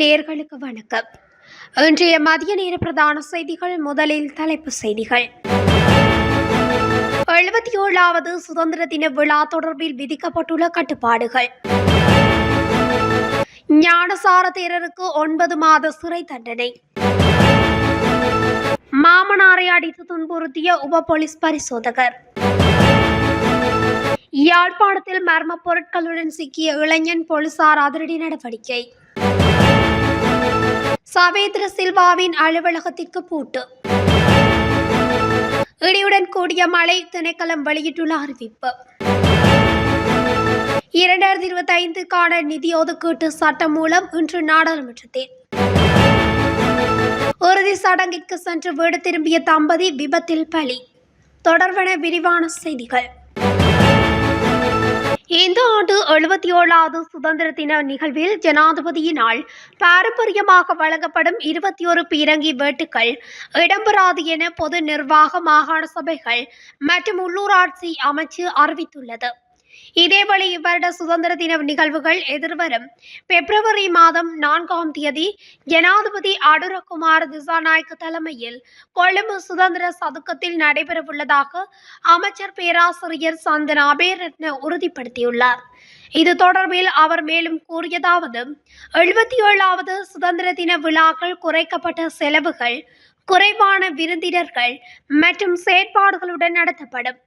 நேர்களுக்கு வணக்கம். இன்றைய மதிய நேர பிரதான செய்திகள் முதலில் தலைப்பு செய்திகள். எழுபத்தி ஏழாவது சுதந்திர தின விழா தொடர்பில் விதிக்கப்பட்டுள்ள கட்டுப்பாடுகள். ஞானசார தேரருக்கு ஒன்பது மாத சிறை தண்டனை. மாமனாரை அடித்து துன்புறுத்திய உப போலீஸ் பரிசோதகர். யாழ்ப்பாணத்தில் மர்ம பொருட்களுடன் சிக்கிய இளைஞன் போலீசார் அதிரடி நடவடிக்கை. சவேந்திர சில்வாவின் அலுவலகத்திற்கு பூட்டு. இடியுடன் கூடிய மழை திணைக்களம் வெளியிட்டுள்ள அறிவிப்பு. இரண்டாயிரத்தி இருபத்தி ஐந்துக்கான நிதி ஒதுக்கீட்டு சட்டம் மூலம் இன்று நாடாளுமன்றத்தில். இறுதி சடங்கிற்கு சென்று வீடு திரும்பிய தம்பதி விபத்தில் பலி. தொடர்பான விரிவான செய்திகள். இந்த ஆண்டு எழுபத்தி ஏழாவது சுதந்திர தின நிகழ்வில் ஜனாதிபதியினால் பாரம்பரியமாக வழங்கப்படும் இருபத்தி ஒரு பீரங்கி வேட்டுக்கள் இடம்பெறாது என பொது நிர்வாக மாகாண சபைகள் மற்றும் உள்ளூராட்சி அமைச்சு அறிவித்துள்ளது. இதேபோல இவ்வருட சுதந்திர தின நிகழ்வுகள் எதிர்வரும் பிப்ரவரி மாதம் நான்காம் தேதி ஜனாதிபதி அடுரகுமார் திசாநாயக்க தலைமையில் கொழும்பு சுதந்திர சதுக்கத்தில் நடைபெறவுள்ளதாக அமைச்சர் பேராசிரியர் சந்தன அபேரத்ன உறுதிப்படுத்தியுள்ளார். இது தொடர்பில் அவர் மேலும் கூறியதாவது எழுபத்தி ஏழாவது சுதந்திர தின விழாக்கள் குறைக்கப்பட்ட செலவுகள் குறைவான விருந்தினர்கள் மற்றும் செயற்பாடுகளுடன் நடத்தப்படும்.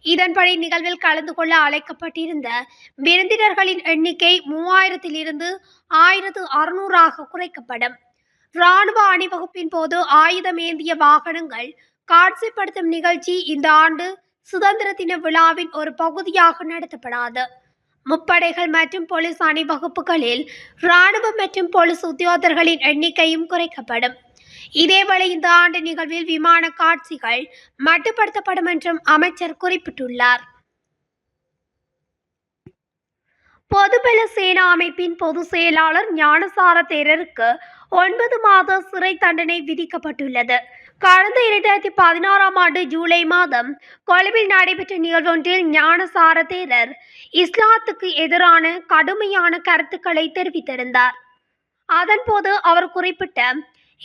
இதன்படி நிகழ்வில் கலந்து கொள்ள அழைக்கப்பட்டிருந்த விருந்தினர்களின் எண்ணிக்கை மூவாயிரத்திலிருந்து ஆயிரத்து அறுநூறாக குறைக்கப்படும். இராணுவ அணிவகுப்பின் போது ஆயுதம் ஏந்திய வாகனங்கள் காட்சிப்படுத்தும் நிகழ்ச்சி இந்த ஆண்டு சுதந்திர தின விழாவின் ஒரு பகுதியாக நடத்தப்படாது. முப்படைகள் மற்றும் போலீஸ் அணிவகுப்புகளில் இராணுவம் மற்றும் போலீஸ் உத்தியோகர்களின் எண்ணிக்கையும் குறைக்கப்படும். இதேவேளை இந்த ஆண்டு நிகழ்வில் விமான காட்சிகள் மட்டுப்படுத்தப்படும் என்றும் அமைச்சர் குறிப்பிட்டுள்ளார். பொதுபல சேனா அமைப்பின் பொதுச் செயலாளர் ஞானசார தேரருக்கு ஒன்பது மாத சிறை தண்டனை விதிக்கப்பட்டுள்ளது. கடந்த இரண்டாயிரத்தி பதினாறாம் ஆண்டு ஜூலை மாதம் கொழும்பில் நடைபெற்ற நிகழ்வொன்றில் ஞானசார தேரர் இஸ்லாத்துக்கு எதிரான கடுமையான கருத்துக்களை தெரிவித்திருந்தார். அதன்போது அவர் குறிப்பிட்ட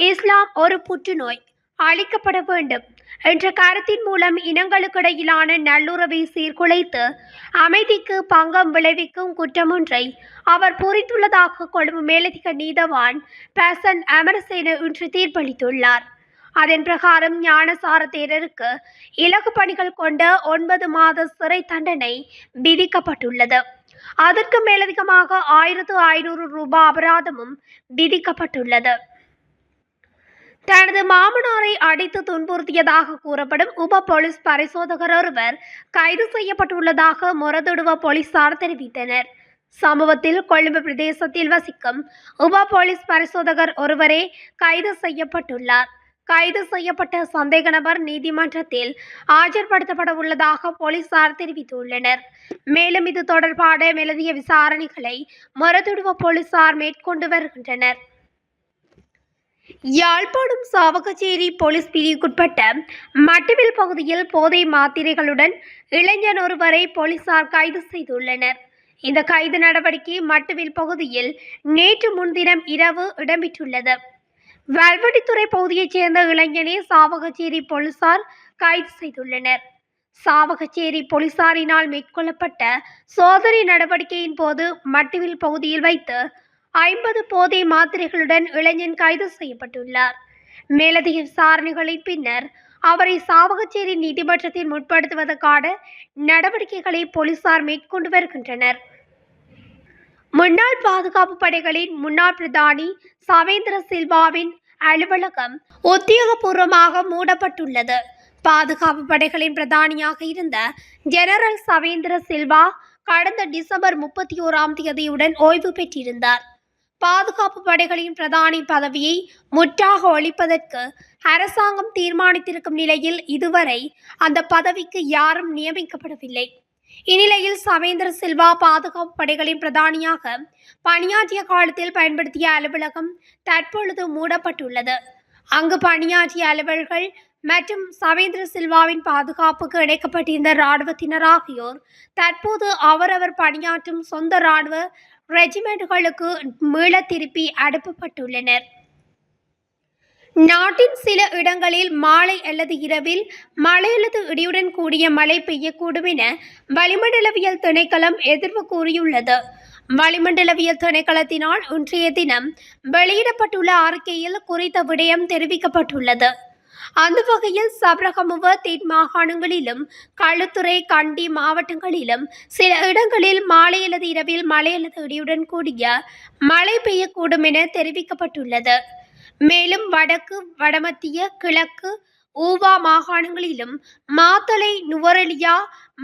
இஸ்லாம் ஒரு புற்றுநோய். அழிக்கப்பட வேண்டும் என்ற கருத்தின் மூலம் இனங்களுக்கிடையிலான நல்லுறவை சீர்குலைத்து அமைதிக்கு பங்கம் விளைவிக்கும் குற்றமொன்றை அவர் புரிந்துள்ளதாக கொழும்பு மேலதிக நீதவான் பேசன் அமரசேன இன்று தீர்ப்பளித்துள்ளார். அதன் பிரகாரம் ஞானசார தேரருக்கு இலகு பணிகள் கொண்ட ஒன்பது மாத சிறை தண்டனை விதிக்கப்பட்டுள்ளது. அதற்கு மேலதிகமாக ஆயிரத்து ஐநூறு ரூபாய் அபராதமும் விதிக்கப்பட்டுள்ளது. தனது மாமனாரை அடித்து துன்புறுத்தியதாக கூறப்படும் உப போலீஸ் பரிசோதகர் ஒருவர் கைது செய்யப்பட்டுள்ளதாக மொரதுடுவ போலீசார் தெரிவித்தனர். சம்பவத்தில் கொழும்பு பிரதேசத்தில் வசிக்கும் உப போலீஸ் பரிசோதகர் ஒருவரே கைது செய்யப்பட்டுள்ளார். கைது செய்யப்பட்ட சந்தேக நபர் நீதிமன்றத்தில் ஆஜர்படுத்தப்பட உள்ளதாக போலீசார் தெரிவித்துள்ளனர். மேலும் இது தொடர்பான மேலதிக விசாரணைகளை மொரதுடுவ போலீசார் மேற்கொண்டு வருகின்றனர். யாழ்ப்பாணம் சாவகச்சேரி போலீஸ் பிரிவுக்குட்பட்ட மட்டுவில் பகுதியில் போதை மாத்திரைகளுடன் இளைஞன் ஒருவரை போலீசார் கைது செய்துள்ளனர். இந்த கைது நடவடிக்கை மட்டுவில் பகுதியில் நேற்று முன்தினம் இரவு இடம்பெற்றுள்ளது. வல்வடித்துறை பகுதியைச் சேர்ந்த இளைஞனை சாவகச்சேரி போலீசார் கைது செய்துள்ளனர். சாவகச்சேரி போலீசாரினால் மேற்கொள்ளப்பட்ட சோதனை நடவடிக்கையின் போது மட்டுவில் பகுதியில் வைத்து ஐம்பது போதை மாத்திரைகளுடன் இளைஞன் கைது செய்யப்பட்டுள்ளார். மேலதிக விசாரணைகளின் பின்னர் அவரை சாவகச்சேரி நீதிமன்றத்தில் முற்படுத்துவதற்கான நடவடிக்கைகளை போலீசார் மேற்கொண்டு வருகின்றனர். முன்னாள் பாதுகாப்பு படைகளின் முன்னாள் பிரதானி சவேந்திர சில்வாவின் அலுவலகம் உத்தியோகபூர்வமாக மூடப்பட்டுள்ளது. பாதுகாப்பு படைகளின் பிரதானியாக இருந்த ஜெனரல் சவேந்திர சில்வா கடந்த டிசம்பர் முப்பத்தி ஓராம் தேதியுடன் ஓய்வு பெற்றிருந்தார். பாதுகாப்பு படைகளின் பிரதானி பதவியை முற்றாக ஒழிப்பதற்கு அரசாங்கம் தீர்மானித்திருக்கும் நிலையில் இதுவரை அந்த பதவிக்கு யாரும் நியமிக்கப்படவில்லை. இந்நிலையில் சவேந்திர சில்வா பாதுகாப்பு படைகளின் பிரதானியாக பணியாற்றிய காலத்தில் பயன்படுத்திய அலுவலகம் தற்பொழுது மூடப்பட்டுள்ளது. அங்கு பணியாற்றிய அலுவல்கள் மற்றும் சவேந்திர சில்வாவின் பாதுகாப்புக்கு இணைக்கப்பட்டிருந்த இராணுவத்தினர் ஆகியோர் தற்போது அவரவர் பணியாற்றும் சொந்த இராணுவ ரெஜிமெண்ட்களுக்கு மீள திருப்பி அனுப்பப்பட்டுள்ளனர். நாட்டின் சில இடங்களில் மாலை அல்லது இரவில் மழை அல்லது இடியுடன் கூடிய மழை பெய்யக்கூடும் என வளிமண்டலவியல் திணைக்களம் எதிர்வு கூறியுள்ளது. வளிமண்டலவியல் திணைக்களத்தினால் இன்றைய தினம் வெளியிடப்பட்டுள்ள அறிக்கையில் குறித்த விடயம் தெரிவிக்கப்பட்டுள்ளது. அந்த வகையில் சபரகமுவ தென் மாகாணங்களிலும் களுத்துறை கண்டி மாவட்டங்களிலும் சில இடங்களில் மாலை அல்லது இரவில் மழை அல்லது இடியுடன் கூடிய மழை பெய்யக்கூடும் என தெரிவிக்கப்பட்டுள்ளது. மேலும் வடக்கு வடமத்திய கிழக்கு ஊவா மாகாணங்களிலும் மாத்தளை நுவரெலியா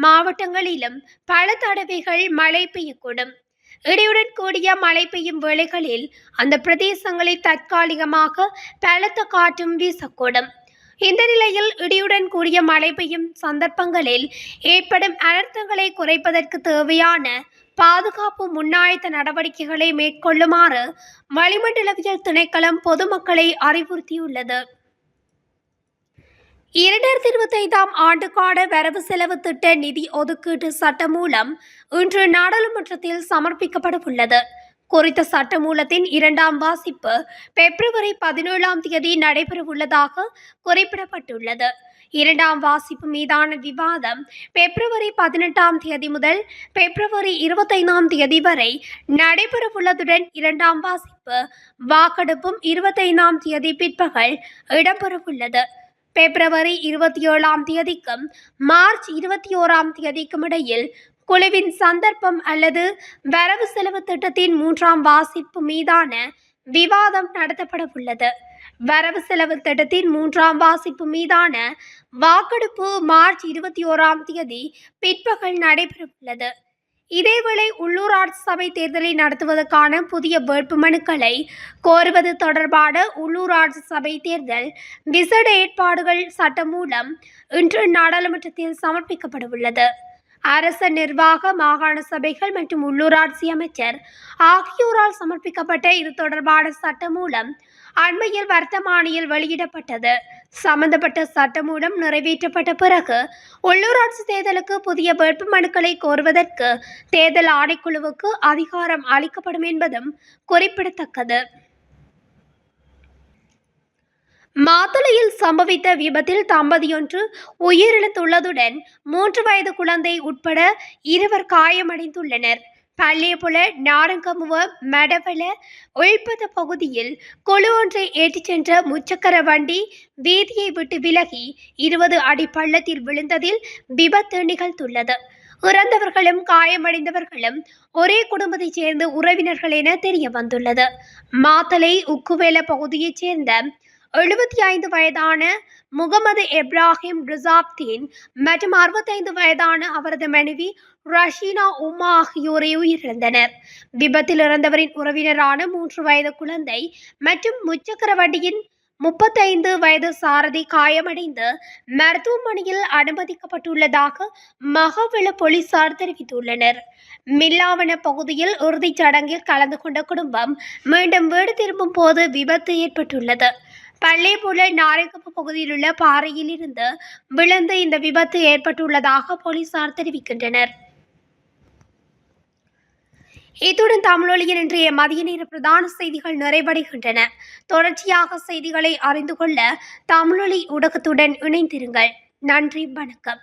மாவட்டங்களிலும் பல தடவைகள் மழை பெய்யக்கூடும். இடியுடன் கூடிய மழை பெய்யும் வேளைகளில் அந்த பிரதேசங்களில் தற்காலிகமாக பலத்த காற்றும் வீசக்கூடும். இந்த நிலையில் இடியுடன் கூடிய மழை பெய்யும் சந்தர்ப்பங்களில் ஏற்படும் அனர்த்தங்களை குறைப்பதற்கு தேவையான பாதுகாப்பு முன்னாயத்த நடவடிக்கைகளை மேற்கொள்ளுமாறு வளிமண்டலவியல் திணைக்களம் பொதுமக்களை அறிவுறுத்தியுள்ளது. இரண்டாயிரத்தி இருபத்தி ஐந்தாம் ஆண்டுக்கான வரவு செலவு திட்ட நிதி ஒதுக்கீட்டு சட்டம் மூலம் இன்று நாடாளுமன்றத்தில் சமர்ப்பிக்கப்பட உள்ளது குறித்த சட்டமூலத்தின் இரண்டாம் வாசிப்பு பிப்ரவரி பதினேழாம் தேதி நடைபெறவுள்ளதாக குறிப்பிடப்பட்டுள்ளது. இரண்டாம் வாசிப்பு மீதான விவாதம் பிப்ரவரி பதினெட்டாம் தேதி முதல் பிப்ரவரி இருபத்தைந்தாம் தேதி வரை நடைபெறவுள்ளதுடன் இரண்டாம் வாசிப்பு வாக்கெடுப்பும் இருபத்தைந்தாம் தேதி பிற்பகல் இடம்பெறவுள்ளது. பிப்ரவரி இருபத்தி ஏழாம் தேதிக்கும் மார்ச் இருபத்தி ஓராம் தேதிக்கும் இடையில் குழுவின் சந்தர்ப்பம் அல்லது வரவு செலவு திட்டத்தின் மூன்றாம் வாசிப்பு மீதான விவாதம் நடத்தப்பட உள்ளது வரவு செலவு திட்டத்தின் மூன்றாம் வாசிப்பு மீதான வாக்கெடுப்பு மார்ச் இருபத்தி ஓராம் தேதி பிற்பகல் நடைபெறவுள்ளது. இதேவேளை உள்ளூராட்சி சபை தேர்தலை நடத்துவதற்கான புதிய வேட்புமனுக்களை கோருவது தொடர்பான உள்ளூராட்சி சபை தேர்தல் விசேட ஏற்பாடுகள் சட்டம் மூலம் இன்று நாடாளுமன்றத்தில் சமர்ப்பிக்கப்படவுள்ளது. அரச நிர்வாக மாகாண சபைகள் மற்றும் உள்ளூராட்சி அமைச்சர் ஆகியோரால் சமர்ப்பிக்கப்பட்ட இது தொடர்பான சட்டம் மூலம் அண்மையில் வர்த்தமானியில் வெளியிடப்பட்டது. சம்பந்தப்பட்ட சட்டம் மூலம் நிறைவேற்றப்பட்ட பிறகு உள்ளூராட்சி தேர்தலுக்கு புதிய வேட்புமனுக்களை கோருவதற்கு தேர்தல் ஆணைக்குழுவுக்கு அதிகாரம் அளிக்கப்படும் என்பதும் குறிப்பிடத்தக்கது. மாத்துளையில் சம்பவித்த விபத்தில் தம்பதியொன்று உயிரிழந்துள்ளதுடன் மூன்று வயது குழந்தை உட்பட இருவர் காயமடைந்துள்ளனர். பள்ளியபுல நாரங்கமுவ மடவள ஒழிப்பத பகுதியில் குழு ஒன்றை ஏற்றிச் சென்ற முச்சக்கர வண்டி வீதியை விட்டு விலகி இருபது அடி பள்ளத்தில் விழுந்ததில் விபத்து நிகழ்ந்துள்ளது. இறந்தவர்களும் காயமடைந்தவர்களும் ஒரே குடும்பத்தைச் சேர்ந்த உறவினர்கள் என தெரிய வந்துள்ளது மாத்தலை உக்குவேல பகுதியைச் சேர்ந்த எழுபத்தி ஐந்து வயதான முகமது இப்ராஹிம் ரிசாப்தீன் மற்றும் அறுபத்தைந்து வயதான அவரது மனைவி ரஷீனா உமா ஆகியோரை உயிரிழந்தனர். விபத்தில் இறந்தவரின் உறவினரான மூன்று வயது குழந்தை மற்றும் முச்சக்கர வண்டியின் முப்பத்தைந்து வயது சாரதி காயமடைந்து மருத்துவமனையில் அனுமதிக்கப்பட்டுள்ளதாக மகவெள போலீசார் தெரிவித்துள்ளனர். மில்லாவன பகுதியில் இறுதிச் சடங்கில் கலந்து கொண்ட குடும்பம் மீண்டும் வீடு திரும்பும் போது விபத்து ஏற்பட்டுள்ளது. பள்ளியபுல நாரைக்கப்பு பகுதியில் உள்ள பாறையில் இருந்து விழுந்து இந்த விபத்து ஏற்பட்டுள்ளதாக போலீசார் தெரிவிக்கின்றனர். இத்துடன் தமிழொலியின் இன்றைய மதிய நேர பிரதான செய்திகள் நிறைவடைகின்றன. தொடர்ச்சியாக செய்திகளை அறிந்து கொள்ள தமிழொலி ஊடகத்துடன் இணைந்திருங்கள். நன்றி வணக்கம்.